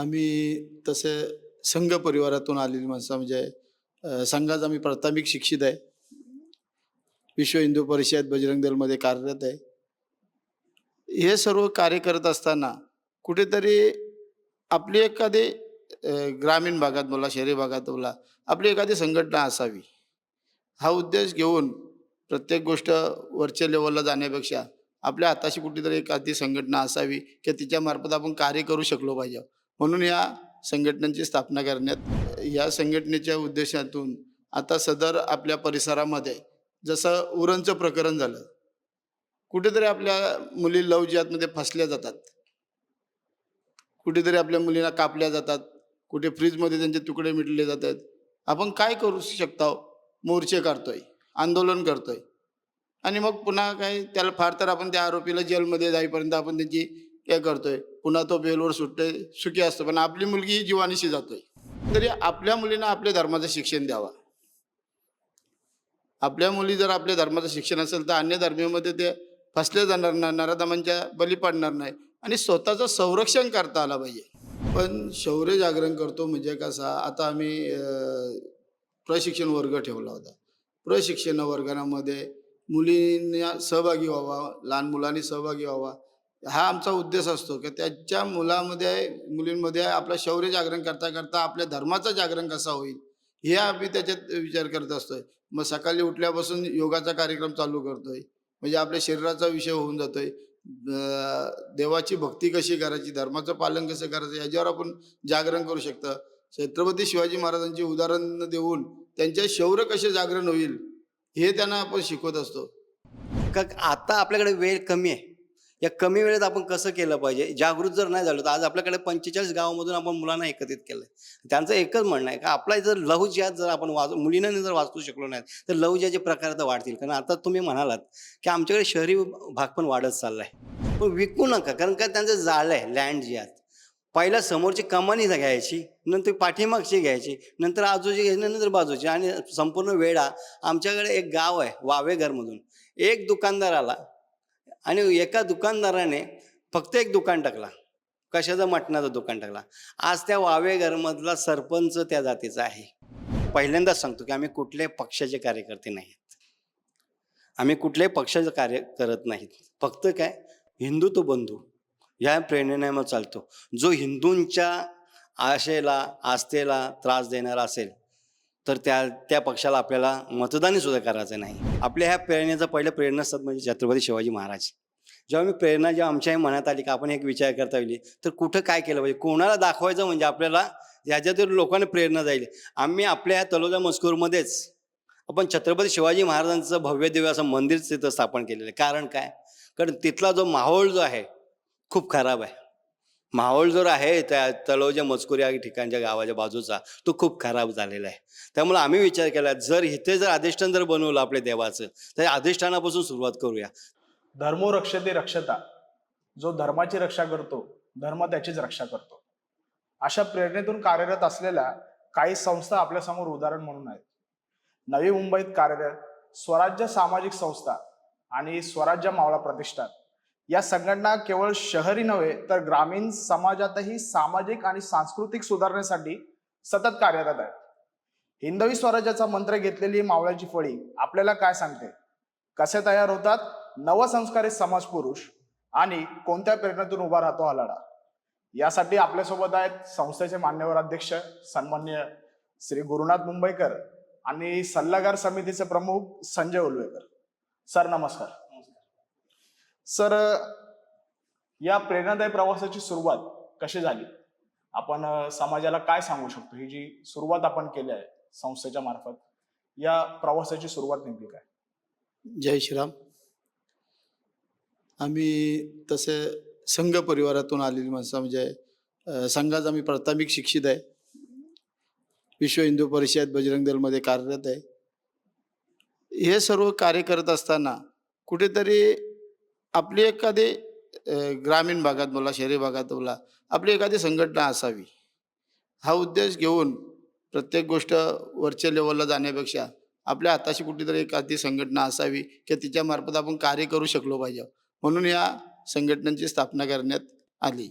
आम्ही तसे संघ परिवारातून आलेली माणसं म्हणजे संघाचं संघात आम्ही प्राथमिक शिक्षित आहे. विश्व हिंदू परिषद बजरंग दलमध्ये कार्यरत आहे. हे सर्व कार्य करत असताना कुठेतरी आपली एखादी ग्रामीण भागात बोला शहरी भागात बोला आपली एखादी संघटना असावी. हा उद्देश घेऊन प्रत्येक गोष्ट वरच्या लेवलला जाण्यापेक्षा आपल्या हाताशी कुठेतरी एखादी संघटना असावी की तिच्यामार्फत आपण कार्य करू शकलो पाहिजे. म्हणून या संघटनांची स्थापना करण्यात या संघटनेच्या उद्देशातून आता सदर आपल्या परिसरामध्ये जसं उरणचं प्रकरण झालं कुठेतरी आपल्या मुली लव जिहादमध्ये फसल्या जातात. कुठेतरी आपल्या मुलींना कापल्या जातात. कुठे फ्रीजमध्ये त्यांचे तुकडे मिटले जातात. आपण काय करू शकतो? मोर्चे काढतोय आंदोलन करतोय. आणि मग पुन्हा काय त्याला फार तर आपण त्या आरोपीला जेलमध्ये जाईपर्यंत आपण त्याची हे करतोय. पुन्हा तो बेलवर सुटतोय सुखी असतो. पण आपली मुलगी ही जीवानीशी जातोय. तरी आपल्या मुलींना आपल्या धर्माचं शिक्षण द्यावा. आपल्या मुली जर आपल्या धर्माचं शिक्षण असेल तर अन्य धर्मीमध्ये ते फसले जाणार नाही नराधमांच्या बली पडणार नाही आणि स्वतःचं संरक्षण करता आलं पाहिजे. पण शौर्य जागरण करतो म्हणजे कसा आता आम्ही प्रशिक्षण वर्ग ठेवला होता. प्रशिक्षण वर्गामध्ये मुलींना सहभागी व्हावा लहान मुलांनी सहभागी व्हावा. हा आमचा उद्देश असतो की त्याच्या मुलामध्ये मुलींमध्ये आपलं शौर्य जागरण करता करता आपल्या धर्माचं जागरण कसा होईल हे आम्ही त्याच्यात विचार करत असतोय. मग सकाळी उठल्यापासून योगाचा कार्यक्रम चालू करतोय. म्हणजे आपल्या शरीराचा विषय होऊन जातोय. देवाची भक्ती कशी करायची धर्माचं पालन कसं करायचं याच्यावर आपण जागरण करू शकतं. छत्रपती शिवाजी महाराजांची उदाहरण देऊन त्यांचे शौर्य कसे जागरण होईल हे त्यांना आपण शिकवत असतो. का आता आपल्याकडे वेळ कमी आहे. या कमी वेळेत आपण कसं केलं पाहिजे? जागृत जर नाही झालो तर आज आपल्याकडे पंचेचाळीस गावामधून आपण मुलांना एकत्रित केलंय. त्यांचं एकच म्हणणं आहे का आपला जर लहुज्यात जर आपण वाच मुलींना जर वाचू शकलो नाही तर लहुज्याचे प्रकार तर वाढतील. कारण आता तुम्ही म्हणालात की आमच्याकडे शहरी भाग पण वाढत चाललाय. पण विकू नका कारण का त्यांचं जाळं आहे लँड जिहाद पहिला समोरची कमानी घ्यायची नंतर पाठीमागची घ्यायची नंतर आजूची घ्यायची नंतर बाजूची. आणि संपूर्ण वेळा आमच्याकडे एक गाव आहे वावेघरमधून एक दुकानदार आला आणि एका दुकानदाराने फक्त एक दुकान टाकला. कशाचं? मटणाचं दुकान टाकला. आज त्या वावेघरमधला सरपंच त्या जातीचा आहे. पहिल्यांदाच सांगतो की आम्ही कुठल्याही पक्षाचे कार्यकर्ते नाहीत. आम्ही कुठल्याही पक्षाचं कार्य करत नाहीत. फक्त काय? हिंदुत्व बंधू. या प्रेरणेने मग चालतो. जो हिंदूंच्या आशेला आस्थेला त्रास देणारा असेल तर त्या त्या पक्षाला आपल्याला मतदानही सुद्धा करायचं नाही. आपल्या ह्या प्रेरणेचं पहिलं प्रेरणास्थान म्हणजे छत्रपती शिवाजी महाराज. जेव्हा मी प्रेरणा जेव्हा आमच्याही मनात आली की आपण एक विचार करता येईल तर कुठं काय केलं पाहिजे? कोणाला दाखवायचं म्हणजे आपल्याला ह्याच्यातून लोकांना प्रेरणा जाईल. आम्ही आपल्या ह्या तलोजा मजकूरमध्येच आपण छत्रपती शिवाजी महाराजांचं भव्य दिव्य असं मंदिर तिथं स्थापन केलेलं आहे. कारण काय? कारण तिथला जो माहोल जो आहे खूप खराब आहे. माहोल जो आहे त्या तलोजा मजकूर या ठिकाणच्या गावाच्या बाजूचा तो खूप खराब झालेला आहे. त्यामुळे आम्ही विचार केला जर इथे जर अधिष्ठान जर बनवलं आपल्या देवाचं तर अधिष्ठानापासून सुरुवात करूया. धर्मो रक्षते रक्षता. जो धर्माची रक्षा करतो धर्म त्याचीच रक्षा करतो. अशा प्रेरणेतून कार्यरत असलेल्या काही संस्था आपल्यासमोर उदाहरण म्हणून आहेत. नवी मुंबईत कार्यरत स्वराज्य सामाजिक संस्था आणि स्वराज्य मावळा प्रतिष्ठान. या संघटना केवळ शहरी नव्हे तर ग्रामीण समाजातही सामाजिक आणि सांस्कृतिक सुधारणेसाठी सतत कार्यरत आहेत. हिंदवी स्वराज्याचा मंत्र घेतलेली मावळ्याची फळी आपल्याला काय सांगते? कसे तयार होतात? नवसंस्कारित समाज पुरुष आणि कोणत्या प्रेरणेतून उभा राहतो हा लढा? यासाठी आपल्यासोबत आहेत संस्थेचे मान्यवर अध्यक्ष सन्मान्य श्री गुरुनाथ मुंबईकर आणि सल्लागार समितीचे प्रमुख संजय उलवेकर. सर नमस्कार. सर या प्रेरणादायी प्रवासाची सुरुवात कशी झाली? आपण समाजाला काय सांगू शकतो? ही जी सुरुवात आपण केली आहे संस्थेच्या मार्फत या प्रवासाची सुरुवात नेमकी काय? जय श्रीराम. आम्ही तसे संघ परिवारातून आलेली माणसं म्हणजे अ, संघात आम्ही प्राथमिक शिक्षित आहे. विश्व हिंदू परिषद बजरंग दलमध्ये कार्यरत आहे. हे सर्व कार्य करत असताना कुठेतरी आपली एखादी ग्रामीण भागात बोला शहरी भागात बोला आपली एखादी संघटना असावी. हा उद्देश घेऊन प्रत्येक गोष्ट वरच्या लेवलला जाण्यापेक्षा आपल्या हाताशी कुठेतरी एखादी संघटना असावी की तिच्यामार्फत आपण कार्य करू शकलो पाहिजे. म्हणून या संघटनांची स्थापना करण्यात आली.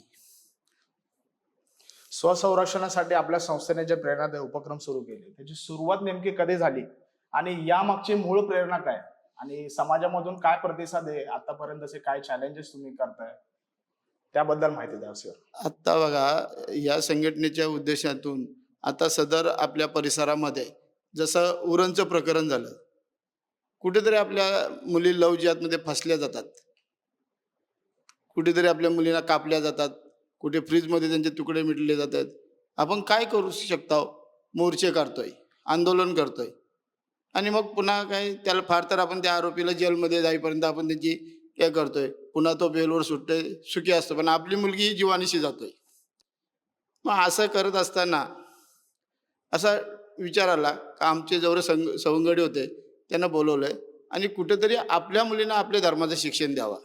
स्वसंरक्षणासाठी आपल्या संस्थेने जे प्रेरणादायी उपक्रम सुरू केले त्याची सुरुवात नेमकी कधी झाली आणि यामागची मूळ प्रेरणा काय? आणि समाजामधून काय प्रतिसाद आहे आतापर्यंत असे काय चॅलेंजेस तुम्ही करताय? त्याबद्दल माहिती द्या सर आत्ता बघा या संघटनेच्या उद्देशातून आता सदर आपल्या परिसरामध्ये जसं उरणचं प्रकरण झालं कुठेतरी आपल्या मुली लव फसल्या जातात. कुठेतरी आपल्या मुलींना कापल्या जातात कुठे फ्रीजमध्ये त्यांचे तुकडे मिटले जातात. आपण काय करू शकतो? मोर्चे काढतोय आंदोलन करतोय. आणि मग पुन्हा काय त्याला फार तर आपण त्या आरोपीला जेलमध्ये जाईपर्यंत आपण त्याची हे करतोय. पुन्हा तो बेलवर सुटतोय सुखी असतो. पण आपली मुलगी ही जीवानीशी जातोय. मग असं करत असताना असा विचार आला का आमचे जेवढे संग सवंगडी होते त्यांना बोलवलंय आणि कुठेतरी आपल्या मुलींना आपल्या धर्माचं शिक्षण द्यावं.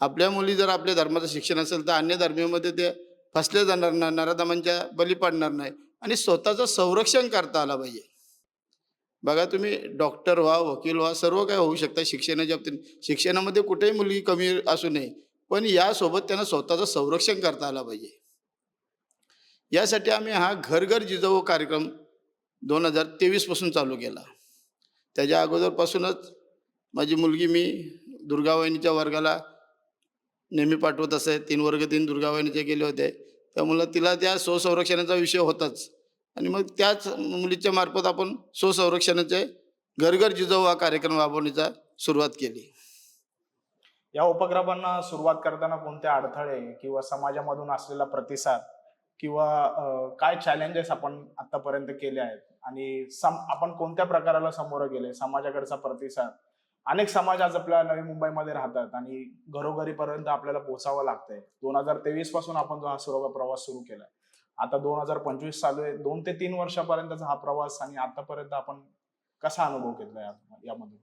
आपल्या मुली जर आपल्या धर्माचं शिक्षण असेल तर अन्य धर्मीमध्ये ते फसले जाणार नाही नराधमांच्या बली पडणार नाही आणि स्वतःचं संरक्षण करता आलं पाहिजे. बघा तुम्ही डॉक्टर व्हा वकील व्हा सर्व काय होऊ शकता शिक्षणाच्या बाबतीत. शिक्षणामध्ये कुठेही मुलगी कमी असू नये पण यासोबत त्यांना स्वतःचं संरक्षण करता आलं पाहिजे. यासाठी आम्ही हा घर घर जिजाऊ कार्यक्रम दोन हजार तेवीसपासून चालू केला. त्याच्या अगोदरपासूनच माझी मुलगी मी दुर्गावाहिनीच्या वर्गाला नेहमी पाठवत असे. तीन वर्ग तीन दुर्गावाहिनीचे गेले होते. त्यामुळं तिला त्या स्वसंरक्षणाचा विषय होताच. आणि मग त्याच मुलीच्या मार्फत आपण स्वसंरक्षणाचे घरघर घर जिजाऊ हा कार्यक्रम राबवण्याचा सुरुवात केली. या उपक्रमांना सुरुवात करताना कोणते अडथळे किंवा समाजामधून असलेला प्रतिसाद किंवा काय चॅलेंजेस आपण आतापर्यंत केले आहेत? आणि सम आपण कोणत्या प्रकाराला समोर गेले? समाजाकडचा प्रतिसाद. अनेक समाज आज आपल्या नवी मुंबईमध्ये राहतात आणि घरोघरी पर्यंत आपल्याला पोहोचावं लागतंय. दोन हजार तेवीसपासून आपण जो हा सुरोगा प्रवास सुरू केलाय. आता दोन हजार पंचवीस चालू आहे. दोन ते तीन वर्षापर्यंतचा हा प्रवास आणि आतापर्यंत आपण कसा अनुभव घेतला या- यामधून?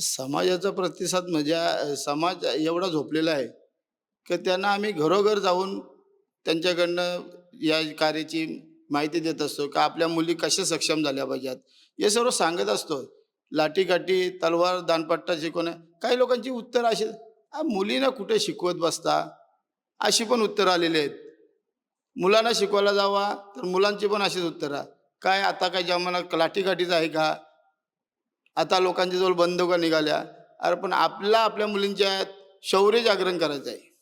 समाजाचा प्रतिसाद म्हणजे समाज एवढा झोपलेला आहे की त्यांना आम्ही घरोघर जाऊन त्यांच्याकडनं या कार्याची माहिती देत असतो का आपल्या मुली कशा सक्षम झाल्या पाहिजेत. हे सर्व सांगत असतो. लाठीकाठी तलवार दानपट्टा शिकवणं काही लोकांची उत्तर अशी मुलींना कुठे शिकवत बसता? अशी पण उत्तरं आलेली आहेत. मुलांना शिकवायला जावा तर मुलांची पण अशीच उत्तरं काय आता काय जमाना लाठीकाठीचा आहे का? आता लोकांच्या जवळ बंदुका निघाल्या. अरे पण आपला आपल्या मुलींच्या शौर्य जागरण करायचं आहे.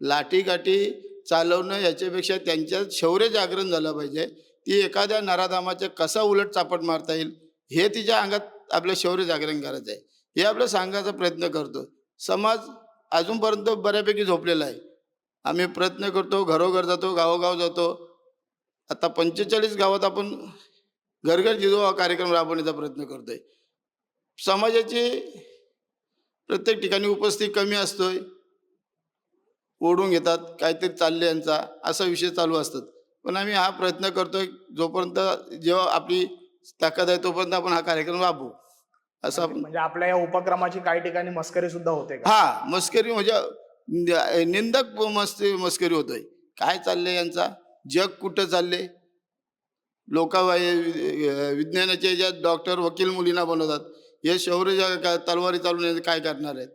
लाठीकाठी चालवणं याच्यापेक्षा त्यांच्यात शौर्य जागरण झालं पाहिजे. ती एखाद्या नराधामाच्या कसा उलट चापट मारता येईल हे तिच्या अंगात आपलं शौर्य जागरण करायचं आहे. हे आपलं सांगायचा प्रयत्न करतो. समाज अजूनपर्यंत बऱ्यापैकी झोपलेला आहे. आम्ही प्रयत्न करतो घरोघर जातो गावोगाव जातो. आता पंचेचाळीस गावात आपण घरघर जिजो हा कार्यक्रम राबवण्याचा प्रयत्न करतोय. समाजाची प्रत्येक ठिकाणी उपस्थिती कमी असतोय. ओढून घेतात काहीतरी चालले यांचा असा विषय चालू असतात. पण आम्ही हा प्रयत्न करतोय जोपर्यंत जेव्हा आपली ताकद आहे तोपर्यंत आपण हा कार्यक्रम राबवू. असं म्हणजे आपल्या या उपक्रमाची काही ठिकाणी मस्करी सुद्धा होते हा मस्करी म्हणजे निंदक मस्ती मस्करी होतोय. काय चाललंय यांचा? जग कुठं चालले लोक विज्ञानाच्या ज्या डॉक्टर वकील मुलींना बनवतात. हे शौर्य जग तलवारी चालून काय करणार आहेत?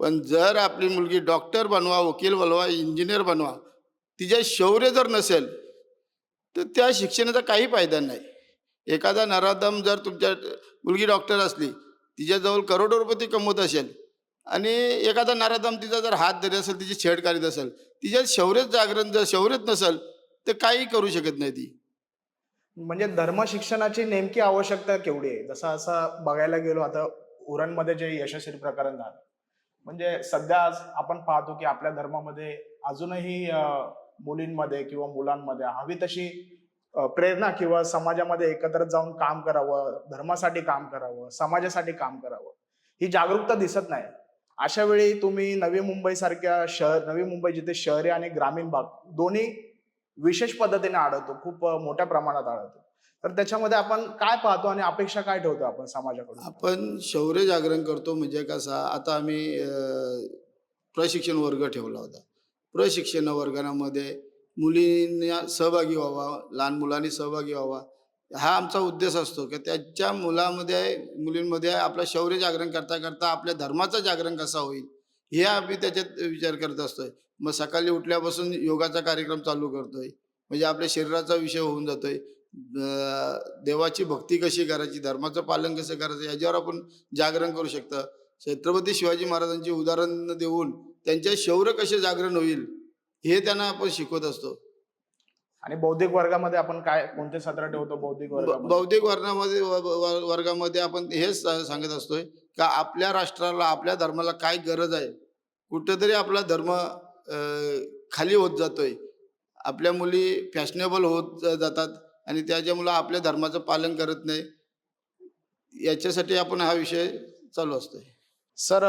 पण जर आपली मुलगी डॉक्टर बनवा वकील बनवा इंजिनियर बनवा तिचे शौर्य जर नसेल तर त्या शिक्षणाचा काही फायदा नाही. एखादा नराधम जर तुमच्या मुलगी डॉक्टर असली तिच्याजवळ करोडो रुपये ती कमवत असेल आणि एखादा नराधम तिचा जर हात धरत असेल तिची छेड करीत असेल तिच्यात शौर्यच जागरण जर शौर्यच नसेल तर काही करू शकत नाही ती. म्हणजे धर्म शिक्षणाची नेमकी आवश्यकता केवढी आहे? जसं असं बघायला गेलो आता उरणमध्ये जे यशस्वी प्रकरण झालं म्हणजे सध्या आज आपण पाहतो की आपल्या धर्मामध्ये अजूनही मुलींमध्ये किंवा मुलांमध्ये हवी तशी प्रेरणा किंवा समाजामध्ये एकत्र जाऊन काम करावं धर्मासाठी काम करावं समाजासाठी काम करावं ही जागरूकता दिसत नाही. अशा वेळी तुम्ही नवी मुंबई सारख्या शहर नवी मुंबई जिथे शहरी आणि ग्रामीण भाग दोन्ही विशेष पद्धतीने आढळतो खूप मोठ्या प्रमाणात आढळतो. तर त्याच्यामध्ये आपण काय पाहतो आणि अपेक्षा काय ठेवतो आपण समाजाकडून? आपण शौर्य जागरण करतो म्हणजे कसा आता आम्ही प्रशिक्षण वर्ग ठेवला होता. प्रशिक्षण वर्गामध्ये मुलींना सहभागी व्हावा लहान मुलांनी सहभागी व्हावा हा आमचा उद्देश असतो की त्याच्या मुलामध्ये मुलींमध्ये आपलं शौर्य जागरण करता करता आपल्या धर्माचं जागरण कसा होईल हे आम्ही त्याच्यात विचार करत असतोय. मग सकाळी उठल्यापासून योगाचा कार्यक्रम चालू करतोय. म्हणजे आपल्या शरीराचा विषय होऊन जातोय. देवाची भक्ती कशी करायची धर्माचं पालन कसं करायचं याच्यावर आपण जागरण करू शकतं. छत्रपती शिवाजी महाराजांची उदाहरण देऊन त्यांचे शौर्य कसे जागरण होईल हे त्यांना आपण शिकवत असतो. आणि बौद्धिक वर्गामध्ये आपण काय कोणते सत्र ठेवतो बौद्धिक वर्गामध्ये? बौद्धिक वर्णामध्ये व- व- वर्गामध्ये आपण हेच सांगत असतोय का आपल्या राष्ट्राला आपल्या धर्माला काय गरज आहे? कुठेतरी आपला धर्म खाली होत जातोय. आपल्या मुली फॅशनेबल होत जातात आणि त्याच्यामुळं आपल्या धर्माचं पालन करत नाही. याच्यासाठी आपण हा विषय चालू असतोय. सर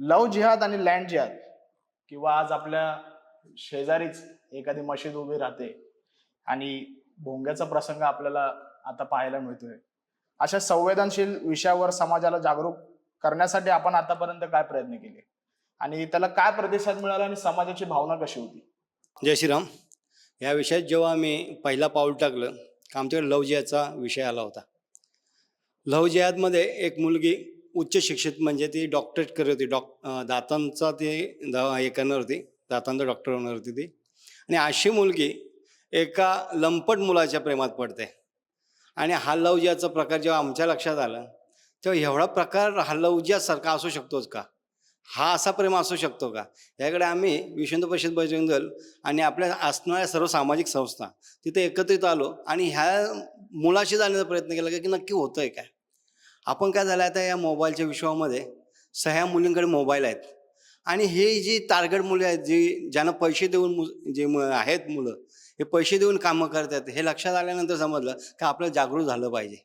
लव जिहाद आणि लँड जिहाद किंवा आज आपल्या शेजारीच एखादी मशीद उभी राहते. आणि भोंग्याचा प्रसंग आपल्याला आता पाहायला मिळतोय. अशा संवेदनशील विषयावर समाजाला जागरूक करण्यासाठी आपण आतापर्यंत काय प्रयत्न केले? आणि त्याला काय प्रतिसाद मिळाला आणि समाजाची भावना कशी होती? जय श्रीराम. या विषयात जेव्हा आम्ही पहिला पाऊल टाकलं आमच्याकडे लव जिहादचा विषय आला होता. लव जिहादमध्ये एक मुलगी उच्च शिक्षित म्हणजे ती डॉक्टरेट करत होती. डॉक दातांचा ती हे करणार होती. दातांचा डॉक्टर होणार होती ती. आणि अशी मुलगी एका लंपट मुलाच्या प्रेमात पडते. आणि हा प्रकार जेव्हा आमच्या लक्षात आला तेव्हा एवढा प्रकार हा असू शकतोच का? हा असा प्रेम असू शकतो का? याकडे आम्ही विश्वंत परिषद बजरंग दल आणि आपल्या असणाऱ्या सर्व सामाजिक संस्था तिथे एकत्रित आलो आणि ह्या मुलाशी जाण्याचा प्रयत्न केला की नक्की होतंय काय? आपण काय झालं आता या मोबाईलच्या विश्वामध्ये सह्या मुलींकडे मोबाईल आहेत. आणि हे जी टार्गेट मुले आहेत जी ज्यांना पैसे देऊन मु जे आहेत मुलं हे पैसे देऊन कामं करतात हे लक्षात आल्यानंतर समजलं की आपलं जागृत झालं पाहिजे.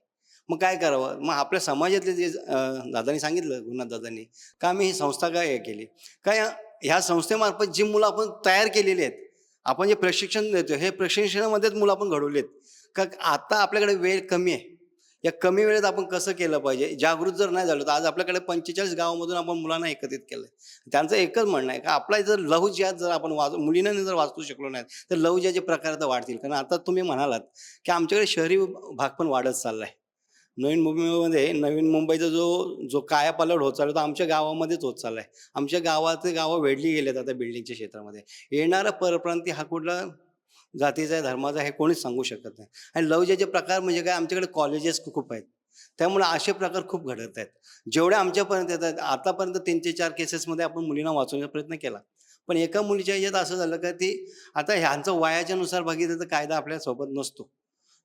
मग काय करावं? मग आपल्या समाजातले जे दादांनी सांगितलं गुन्हा दादांनी का आम्ही ही संस्था काय हे केली? काय ह्या संस्थेमार्फत जी मुलं आपण तयार केलेली आहेत आपण जे प्रशिक्षण देतो हे प्रशिक्षणामध्येच मुलं आपण घडवली आहेत का आता आपल्याकडे वेळ कमी आहे. या कमी वेळेत आपण कसं केलं पाहिजे? जागृत जर नाही झालो तर आज आपल्याकडे पंचेचाळीस गावामधून आपण मुलांना एकत्रित केलं त्यांचं एकच म्हणणं आहे का आपला जर लहुज्यात जर आपण वाच मुलींना जर वाचू शकलो नाही तर लहुज्याचे प्रकार तर वाढतील. कारण आता तुम्ही म्हणालात की आमच्याकडे शहरी भाग पण वाढत चालला आहे नवीन मुंबईमध्ये नवीन मुंबईचा जो जो कायापालट होत चालला तो आमच्या गावामध्येच होत चालला आहे आमच्या गावाचे गावं वेढली गेलेत आता बिल्डिंगच्या क्षेत्रामध्ये. येणारा परप्रांती हा कुठला जातीचा आहे धर्माचा आहे हे कोणीच सांगू शकत नाही. आणि लवजाचे प्रकार म्हणजे काय आमच्याकडे कॉलेजेस खूप आहेत. त्यामुळे असे प्रकार खूप घडत आहेत. जेवढे आमच्यापर्यंत येतात आतापर्यंत तीन ते चार केसेसमध्ये आपण मुलींना वाचवण्याचा प्रयत्न केला. पण एका मुलीच्या ह्याच्यात असं झालं का ती आता ह्यांचं वयाच्या नुसार बघितलं तर कायदा आपल्यासोबत नसतो.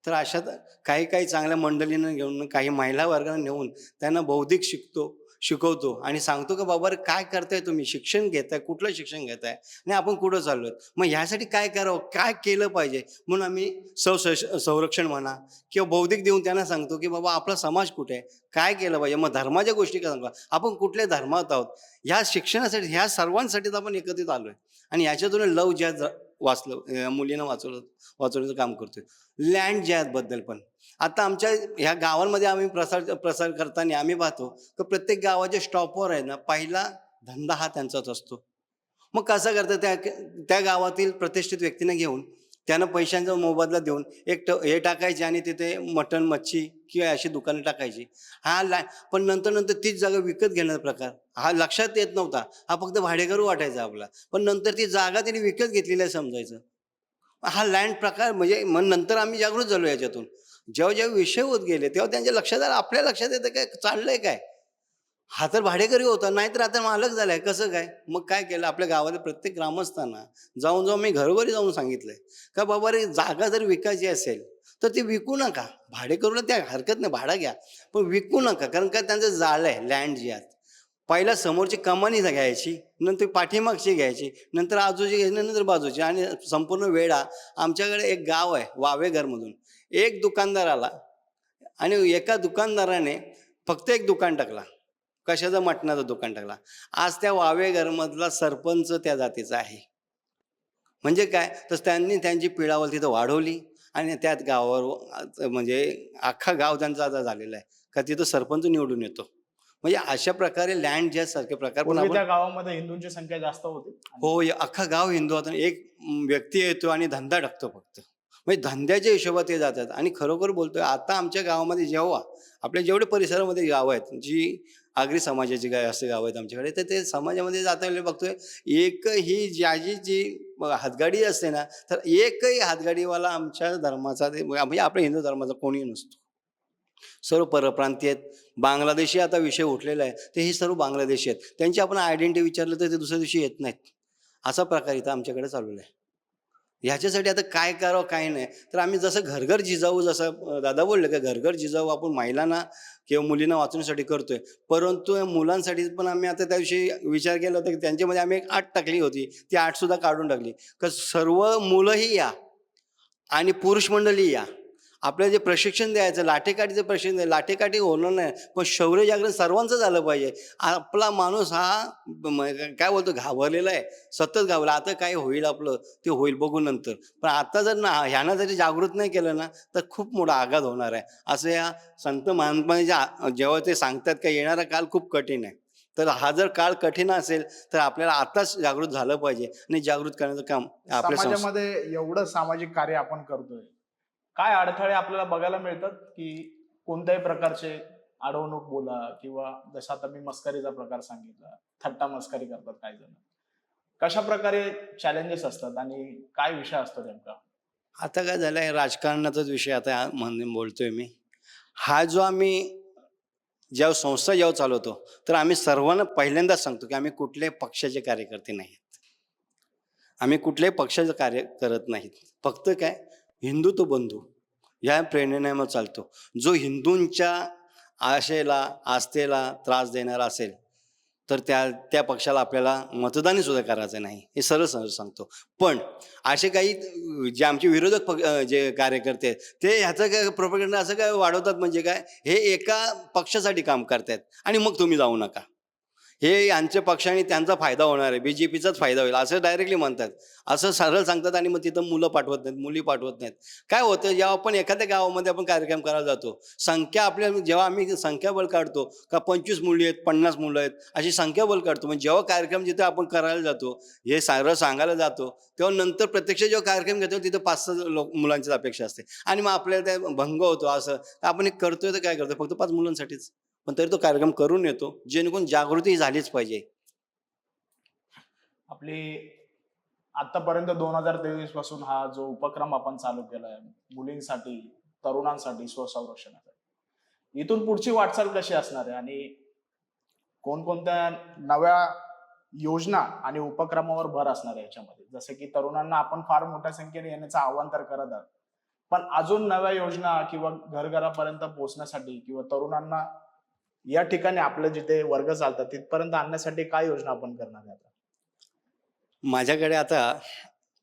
तर अशात काही काही चांगल्या मंडळींना घेऊन काही महिला वर्गाने नेऊन त्यांना बौद्धिक शिकतो. शिकवतो आणि सांगतो का बाबा रे काय करताय तुम्ही? शिक्षण घेताय कुठलं शिक्षण घेताय? आणि आपण कुठं चाललोय? मग ह्यासाठी काय करावं? काय केलं पाहिजे? म्हणून आम्ही सौ संरक्षण म्हणा किंवा बौद्धिक देऊन त्यांना सांगतो की बाबा आपला समाज कुठे? आहे काय केलं पाहिजे? मग धर्माच्या गोष्टी काय सांगा? आपण कुठल्या धर्मात आहोत? ह्या शिक्षणासाठी ह्या सर्वांसाठीच आपण एकत्रित आलो आहे आणि याच्यातून लव ज्या वाचलं मुलींना वाचवलं वाचवण्याचं काम करतोय. लँड जॅद पण. आता आमच्या ह्या गावांमध्ये आम्ही प्रसार प्रसार करताना आम्ही पाहतो की प्रत्येक गावाच्या स्टॉपवर आहे ना पहिला धंदा हा त्यांचाच असतो. मग कसं करतं त्या त्या गावातील प्रतिष्ठित व्यक्तींना घेऊन त्यांना पैशांचा मोबदला देऊन एक ट हे टाकायचे आणि तिथे मटण मच्छी किंवा अशी दुकानं टाकायची. हा ला पण नंतर नंतर तीच जागा विकत घेण्याचा प्रकार. हा लक्षात येत नव्हता. हा फक्त भाडेकरू वाटायचा आपला. पण नंतर ती जागा त्यांनी विकत घेतलेली आहे समजायचं. हा लँड प्रकार म्हणजे मग नंतर आम्ही जागृत झालो याच्यातून. जेव्हा जेव्हा विषय होत गेले तेव्हा त्यांच्या लक्षात आलं आपल्या लक्षात येतं काय चाललंय काय? हा तर भाडेकरी होता नाहीतर आता मालक झालाय कसं काय? मग काय केलं? आपल्या गावातील प्रत्येक ग्रामस्थांना जाऊन जाऊन मी घरोघरी जाऊन सांगितलंय. का बाबा रे जागा जर विकायची असेल तर ती विकू नका. भाडेकरूला त्या हरकत नाही भाडा घ्या. पण विकू नका कारण का त्यांचं जाळं आहे लँड जी आहे. पहिला समोरची कमानी घ्यायची नंतर पाठीमागची घ्यायची नंतर आजूची घ्यायची नंतर बाजूची. आणि संपूर्ण वेळा आमच्याकडे एक गाव आहे वावेघरमधून एक दुकानदार आला आणि एका दुकानदाराने फक्त एक दुकान टाकला. कशाचं मटणाचं दुकान टाकला? आज त्या वावेघरमधला सरपंच त्या जातीचा आहे. म्हणजे काय? तर त्यांनी त्यांची पिढावल तिथं वाढवली आणि त्यात गावावर म्हणजे अख्खा गाव त्यांचा आता झालेला आहे. का तिथं सरपंच निवडून येतो. म्हणजे अशा प्रकारे लँड ज्या सारखे प्रकार पण गावामध्ये हिंदूंची संख्या जास्त होती. हो अख्खा गाव हिंदू आणि एक व्यक्ती येतो आणि धंदा टाकतो फक्त. म्हणजे धंद्याच्या हिशोबात ते जातात. आणि खरोखर बोलतोय आता आमच्या गावामध्ये जेव्हा आपल्या जेवढे परिसरामध्ये गावं आहेत जी आगरी समाजाची गाय असे गाव आहेत आमच्याकडे तर ते समाजामध्ये जाता वेळेला बघतोय एकही ज्याची जी हातगाडी असते ना तर एकही हातगाडीवाला आमच्या धर्माचा ते म्हणजे आपल्या हिंदू धर्माचा कोणी नसतो. सर्व परप्रांतीय आहेत. बांगलादेशी आता विषय उठलेला आहे ते हे सर्व बांगलादेशी आहेत. त्यांची आपण आयडेंटिटी विचारलं तर ते दुसऱ्या दिवशी येत नाहीत. असा प्रकार इथं आमच्याकडे चालू आहे. ह्याच्यासाठी आता काय करावं काय नाही. तर आम्ही जसं घरघर जिजाऊ जसं दादा बोलले का घरघर जिजाऊ आपण महिलांना किंवा मुलींना वाचवण्यासाठी करतोय. परंतु मुलांसाठी पण आम्ही आता त्याविषयी विचार केला होता की त्यांच्यामध्ये आम्ही एक आठ टाकली होती. ती आठ सुद्धा काढून टाकली. का सर्व मुलंही या आणि पुरुष मंडळी या. आपल्याला जे प्रशिक्षण द्यायचं लाठेकाठीचं प्रशिक्षण द्यायचं लाठेकाठी होणार नाही. पण शौर्य जागरण सर्वांचं झालं पाहिजे. आपला माणूस हा काय बोलतो घाबरलेला आहे. सतत घाबरला. आता काय होईल आपलं? ते होईल बघू नंतर. पण आता जर ना ह्यानं जरी जागृत नाही केलं ना तर खूप मोठा आघात होणार आहे. असं या संत महात्माच्या जेव्हा ते सांगतात का येणारा काल खूप कठीण आहे. तर हा जर काळ कठीण असेल तर आपल्याला आताच जागृत झालं पाहिजे. आणि जागृत करण्याचं काम आपल्या समाजामध्ये एवढं सामाजिक कार्य आपण करतोय. काय अडथळे आपल्याला बघायला मिळतात की कोणत्याही प्रकारचे अडवणूक बोला किंवा जसं आता मी मस्करीचा प्रकार सांगितला थट्टा मस्करी करतात काही जण. कशा प्रकारे चॅलेंजेस असतात आणि काय विषय असतो नेमका? आता काय झालंय राजकारणाचाच विषय आता म्हणून बोलतोय मी. हा जो आम्ही जेव्हा संस्था जेव्हा चालवतो तर आम्ही सर्वांना पहिल्यांदाच सांगतो की आम्ही कुठल्याही पक्षाचे कार्यकर्ते नाहीत. आम्ही कुठल्याही पक्षाचं कार्य करत नाहीत. फक्त काय हिंदू तो बंधू. या प्रेरणेने मग चालतो. जो हिंदूंच्या आशेला आस्थेला त्रास देणारा असेल तर त्या त्या पक्षाला आपल्याला मतदानही सुद्धा करायचं नाही. हे सरळ सरळ सांगतो. पण असे काही जे आमचे विरोधक पक्ष जे कार्यकर्ते आहेत ते ह्याचं काय प्रोपगंडा असं काय वाढवतात म्हणजे काय? हे एका पक्षासाठी काम करतात आणि मग तुम्ही जाऊ नका. हे यांच्या पक्षाने त्यांचा फायदा होणार आहे बी जे पीचाच फायदा होईल असं डायरेक्टली म्हणतात. असं सरळ सांगतात आणि मग तिथं मुलं पाठवत नाहीत मुली पाठवत नाहीत. काय होतं जेव्हा आपण एखाद्या गावामध्ये आपण कार्यक्रम करायला जातो संख्या आपल्या जेव्हा आम्ही संख्याबळ काढतो का पंचवीस मुली आहेत पन्नास मुलं आहेत अशी संख्याबळ काढतो. म्हणजे जेव्हा कार्यक्रम जिथे आपण करायला जातो हे सरळ सांगायला जातो तेव्हा नंतर प्रत्यक्ष जेव्हा कार्यक्रम घेतो तिथं पाच सहा लोक मुलांचीच अपेक्षा असते. आणि मग आपल्याला ते भंग होतो असं. आपण एक करतोय तर काय करतो फक्त पाच मुलांसाठीच. पण तरी तो कार्यक्रम करून येतो जेणेकरून जागृती झालीच पाहिजे. आपली आतापर्यंत दोन हजार तेवीसपासून हा जो उपक्रम आपण चालू केला आहे मुलींसाठी तरुणांसाठी स्वसंरक्षणासाठी इथून पुढची वाटचाल कशी असणार आहे? आणि कोणकोणत्या नव्या योजना आणि उपक्रमावर भर असणार आहे याच्यामध्ये? जसं की तरुणांना आपण फार मोठ्या संख्येने येण्याचं आव्हान तर करत आहोत. पण अजून नव्या योजना किंवा घरघरापर्यंत पोहोचण्यासाठी किंवा तरुणांना या ठिकाणी आपलं जिथे वर्ग चालतात तिथपर्यंत आणण्यासाठी काय योजना आपण करणार आहे आता? माझ्याकडे आता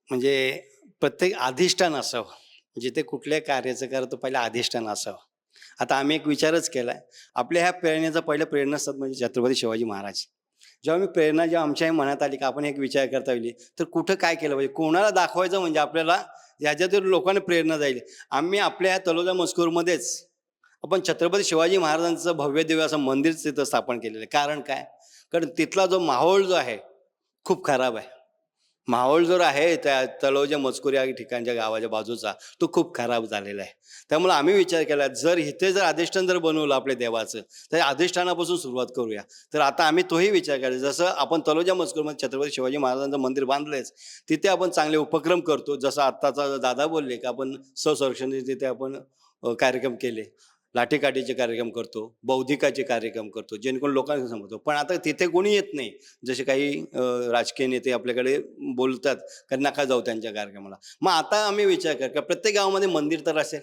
म्हणजे प्रत्येक अधिष्ठान असावं. जिथे कुठल्या कार्याचं करतो पहिलं अधिष्ठान असावं. आता आम्ही एक विचारच केला आहे आपल्या ह्या प्रेरणेचा पहिलं प्रेरणास्थान म्हणजे छत्रपती शिवाजी महाराज. जेव्हा मी प्रेरणा जेव्हा आमच्याही मनात आली की आपण एक विचार करता येईल तर कुठं काय केलं पाहिजे? कोणाला दाखवायचं म्हणजे आपल्याला ह्याच्यातून लोकांना प्रेरणा जाईल? आम्ही आपल्या ह्या तलोजा मजकूरमध्येच आपण छत्रपती शिवाजी महाराजांचं भव्य दिव्य असं मंदिर तिथं स्थापन केलेलं आहे. कारण काय? कारण तिथला जो माहोल जो आहे खूप खराब आहे. माहोल जो आहे त्या तळोजा मजकूर या ठिकाणच्या गावाच्या बाजूचा तो खूप खराब झालेला आहे. त्यामुळे आम्ही विचार केला जर इथे जर अधिष्ठान जर बनवलं आपल्या देवाचं तर अधिष्ठानापासून सुरुवात करूया. तर आता आम्ही तोही विचार केला जसं आपण तलोजा मजकूरमध्ये छत्रपती शिवाजी महाराजांचं मंदिर बांधलंयच तिथे आपण चांगले उपक्रम करतो. जसं आत्ताचा दादा बोलले की आपण संरक्षण तिथे आपण कार्यक्रम केले. लाठीकाठीचे कार्यक्रम करतो बौद्धिकाचे कार्यक्रम करतो जेणेकरून लोकांना समजतो. पण आता तिथे कोणी येत नाही. जसे काही राजकीय नेते आपल्याकडे बोलतात का नका जाऊ त्यांच्या कार्यक्रमाला. मग आता आम्ही विचार कर प्रत्येक गावामध्ये मंदिर तर असेल.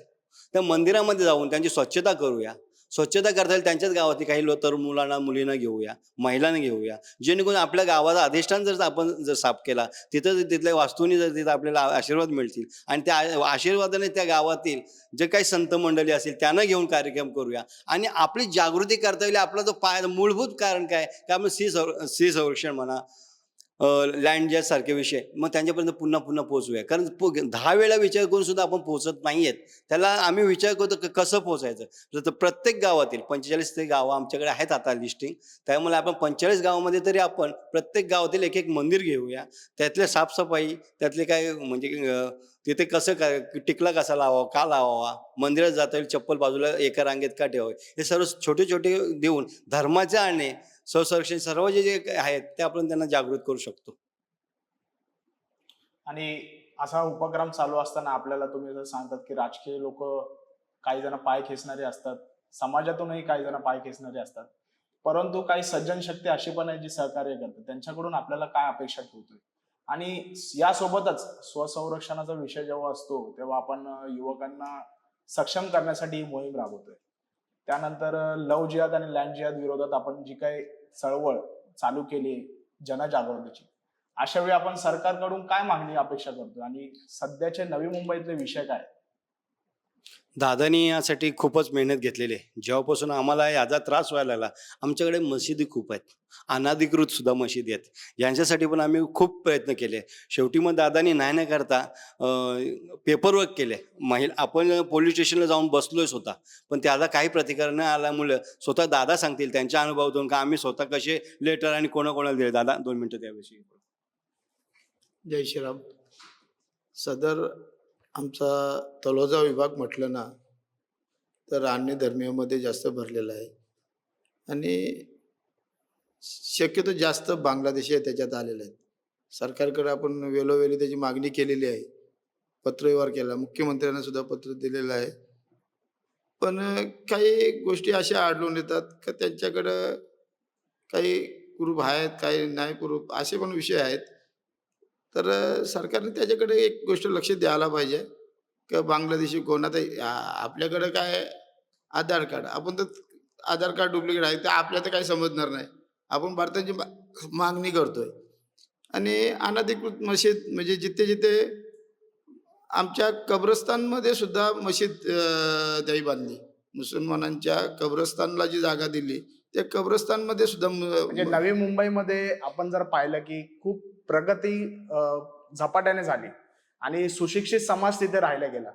त्या मंदिरामध्ये जाऊन त्यांची स्वच्छता करूया. स्वच्छता करता येईल त्यांच्याच गावातील काही लो तर मुलांना मुलींना घेऊया महिलांना घेऊया. जेणेकरून आपल्या गावाचा अधिष्ठान जर आपण जर साफ केला तिथं तिथल्या वास्तूंनी जर तिथं आपल्याला आशीर्वाद मिळतील आणि त्या आशीर्वादाने त्या गावातील जे काही संत मंडळी असतील त्यांना घेऊन कार्यक्रम करूया. आणि आपली जागृती करता येईल आपला जो पाय मूलभूत कारण काय? का आपण स्त्री संर स्त्री संरक्षण म्हणा लँड जॅज सारखे विषय मग त्यांच्यापर्यंत पुन्हा पुन्हा पोहोचूया. कारण पो- दहा वेळा विचार करून सुद्धा आपण पोहोचत नाही आहेत त्याला आम्ही विचार करतो कसं पोहोचायचं? तर- तर प्रत्येक गावातील पंचेचाळीस ते गावं आमच्याकडे आहेत आता लिस्टिंग त्यामुळे आपण पंचेचाळीस गावामध्ये तरी आपण प्रत्येक गावातील एक एक मंदिर घेऊया. त्यातले साफसफाई त्यातले काय म्हणजे तिथे कसं काय टिकला कसा लावावा का लावावा? मंदिरात जाता येईल चप्पल बाजूला एका रांगेत का ठेवावे? हे सर्व छोटे छोटे देऊन धर्माचे आणि स्वसंरक्षण सर्व जे जे आहेत ते आपण त्यांना जागृत करू शकतो. आणि असा उपक्रम चालू असताना आपल्याला तुम्ही जर सांगतात की राजकीय लोक काही जण पाय खेचणारे असतात समाजातूनही काही जण पाय खेचणारे असतात. परंतु काही सज्जन शक्ती अशी पण आहे जी सहकार्य करतात. त्यांच्याकडून आपल्याला काय अपेक्षा ठेवतोय? आणि यासोबतच स्वसंरक्षणाचा विषय जेव्हा असतो तेव्हा आपण युवकांना सक्षम करण्यासाठी ही मोहीम राबवतोय. त्यानंतर लव जिहाद आणि लँड जिहाद विरोधात आपण जी काही चळवळ चालू केली जनजागृतीची अशा वेळी आपण सरकारकडून काय मागणी अपेक्षा करतो आणि सध्याचे नवी मुंबईतले विषय काय? दादानी यासाठी खूपच मेहनत घेतलेली आहे. जेव्हापासून आम्हाला याचा त्रास व्हायला लागला आमच्याकडे मशिदी खूप आहेत. अनाधिकृत सुद्धा मशिदी आहेत. यांच्यासाठी पण आम्ही खूप प्रयत्न केले. शेवटी मग दादानी नाही न करता पेपरवर्क केले. महिला आपण पोलीस स्टेशनला जाऊन बसलोय स्वतः. पण त्याचा काही प्रतिकार न आल्यामुळे स्वतः दादा सांगतील त्यांच्या अनुभवातून का आम्ही स्वतः कसे लेटर आणि कोणाकोणाला दिले. दादा दोन मिनिटं त्याविषयी. जय श्रीराम. सदर आमचा तलोजा विभाग म्हटलं ना तर अन्य धर्मीयामध्ये जास्त भरलेला आहे. आणि शक्यतो जास्त बांगलादेशी त्याच्यात आलेले आहेत. सरकारकडे आपण वेळोवेळी त्याची मागणी केलेली आहे. पत्रव्यवहार केला मुख्यमंत्र्यांना सुद्धा पत्र दिलेलं आहे. पण काही गोष्टी अशा आढळून येतात का त्यांच्याकडं काही कुरूप आहेत काही नाही कुरूप असे पण विषय आहेत. तर सरकारने त्याच्याकडे एक गोष्ट लक्ष द्यायला पाहिजे. का बांगलादेशी कोण आता आपल्याकडं काय आधार कार्ड आपण तर आधार कार्ड डुप्लिकेट आहे ते आपल्या तर काही समजणार नाही. आपण भारताची मा- मागणी करतोय. आणि अनाधिकृत मशीद म्हणजे जिथे जिथे आमच्या कब्रस्तानमध्ये सुद्धा मशीद अ, त्याही बांधली. मुसलमानांच्या कब्रस्तानला जी जागा दिली त्या कब्रस्तानमध्ये सुद्धा म्हणजे नवी मुंबईमध्ये आपण जर पाहिलं की खूप प्रगती झपाट्याने झाली. आणि सुशिक्षित समाज तिथे राहिला गेला.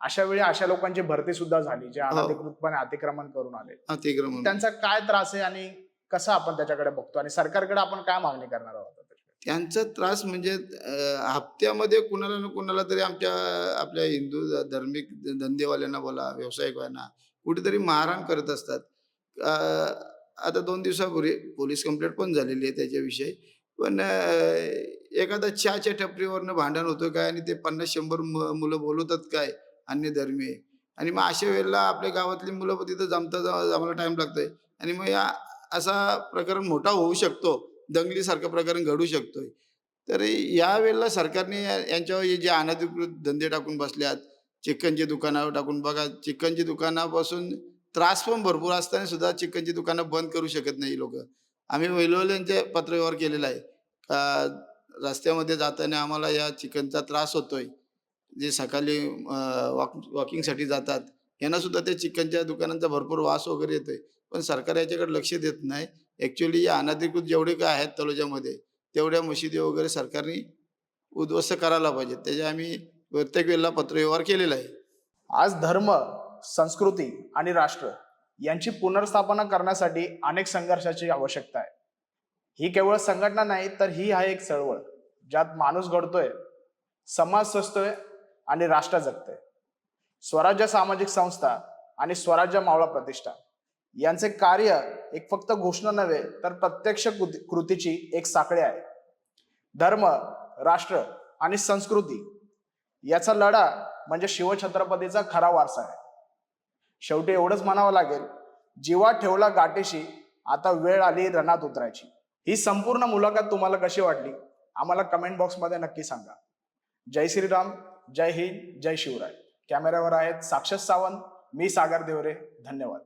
अशा वेळी अशा लोकांची भरती सुद्धा झाली जे हो. अनधिकृतपणे अतिक्रमण करून आले. अतिक्रमण. त्यांचा काय त्रास आहे आणि कसं आपण त्याच्याकडे बघतो? आणि सरकारकडे आपण काय मागणी करणार आहोत त्यांचा त्रास म्हणजे हप्त्यामध्ये कुणाला ना कुणाला तरी आमच्या आपल्या हिंदू धार्मिक धंदेवाल्यांना बोला व्यावसायिकांना कुठेतरी मारहाण करत असतात. आता दोन दिवसापूर्वी पोलीस कंप्लेंट पण झालेली आहे त्याच्याविषयी. पण एखादा चहाच्या टपरीवरनं भांडण होतं काय आणि ते पन्नास शंभर मु- मुलं बोलवतात काय अन्य धर्मीय आणि मग अशा वेळेला आपल्या गावातली मुलं तिथं जमता जमायला टाइम लागतोय. आणि मग या असा प्रकरण मोठा होऊ शकतो. दंगलीसारखं प्रकरण घडू शकतोय. तर या वेळेला सरकारने या- यांच्यावर जे अनधिकृत धंदे टाकून बसल्यात चिकनची दुकानावर टाकून बघा चिकनची दुकानापासून त्रास पण भरपूर असताना सुद्धा चिकनची दुकानं बंद करू शकत नाही लोक. आम्ही वेलोल्यांचे पत्रव्यवहार केलेला आहे. का रस्त्यामध्ये जाताना आम्हाला या चिकनचा त्रास होतोय. जे सकाळी वॉक वॉकिंगसाठी जातात यांना सुद्धा त्या चिकनच्या दुकानांचा भरपूर वास वगैरे येतोय. पण सरकार याच्याकडे लक्ष देत नाही. ॲक्च्युली या अनधिकृत जेवढे काय आहेत तलोजामध्ये तेवढ्या मशिदी वगैरे सरकारने उद्ध्वस्त करायला पाहिजे त्याच्या आम्ही प्रत्येक वेळेला पत्रव्यवहार केलेला आहे. आज धर्म संस्कृती आणि राष्ट्र यांची पुनर्स्थापना करण्यासाठी अनेक संघर्षाची आवश्यकता आहे. ही केवळ संघटना नाही तर ही आहे एक चळवळ ज्यात माणूस घडतोय समाज सजतोय आणि राष्ट्र जगतोय. स्वराज्य सामाजिक संस्था आणि स्वराज्य मावळा प्रतिष्ठा यांचे कार्य एक फक्त घोषणा नव्हे तर प्रत्यक्ष कृतीची एक साखळी आहे. धर्म राष्ट्र आणि संस्कृती याचा लढा म्हणजे शिवछत्रपतीचा खरा वारसा आहे. शेवटी एवढंच म्हणावं लागेल जीवा ठेवला गाठीशी आता वेळ आली रणात उतरायची. ही संपूर्ण मुलाखत तुम्हाला कशी वाटली? आम्हाला कमेंट बॉक्समध्ये नक्की सांगा. जय श्रीराम जय हिंद जय शिवराय. कॅमेऱ्यावर आहेत साक्षस सावंत मी सागर देवरे. धन्यवाद.